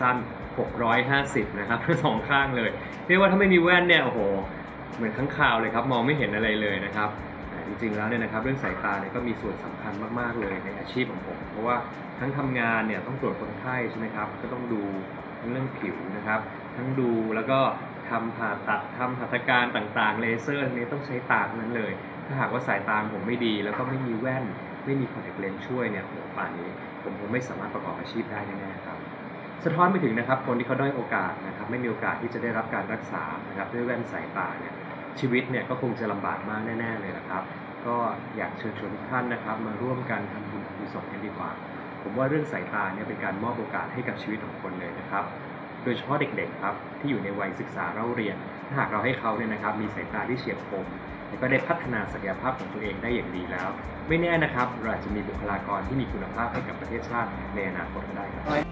สั้น 650 นะครับทั้งสองข้างเลย เรียกว่าถ้าไม่มีแว่นเนี่ย โอ้โห เหมือนข้างคาวเลยครับ มองไม่เห็นอะไรเลยนะครับจริงๆแล้วเนี่ยนะครับเรื่องสายตาเนี่ยก็มีส่วนสำคัญมากๆเลยในอาชีพของผม เพราะว่าทั้งทำงานเนี่ยต้องตรวจคนไข้ใช่ไหมครับ ก็ต้องดูทั้งเรื่องผิวนะครับ ทั้งดูแล้วก็ทำผ่าตัดทำหัตถการต่างๆ เลเซอร์อันนี้ต้องใช้ตาทั้งนั้นเลย ถ้าหากว่าสายตาผมไม่ดี แล้วก็ไม่มีแว่น ไม่มีคอนแทคเลนส์ช่วยเนี่ยโอ้โหป่านนี้ ผมคงไม่สามารถประกอบอาชีพได้แน่ๆครับ สะท้อนไปถึงนะครับคนที่เขาด้อยโอกาสนะครับไม่มีโอกาสที่จะได้รับการรักษานะครับด้วยแว่นสายตาเนี่ยชีวิตเนี่ยก็คงจะลำบากมากแน่ ๆ เลยนะครับ ก็อยากเชิญชวนทุกท่านนะครับ มาร่วมกันทำบุญทำกุศลกันดีกว่า ผมว่าเรื่องสายตาเนี่ยเป็นการมอบโอกาสให้กับชีวิตของคนเลยนะครับ โดยเฉพาะเด็กๆครับที่อยู่ในวัยศึกษาเล่าเรียน ถ้าหากเราให้เขาเนี่ยนะครับ มีสายตาที่เฉียบคมแล้วก็ได้พัฒนาศักยภาพของตัวเองได้อย่างดีแล้ว ไม่แน่นะครับเราอาจจะมีบุคลากรที่มีคุณภาพให้กับประเทศชาติในอนาคตก็ได้ครับ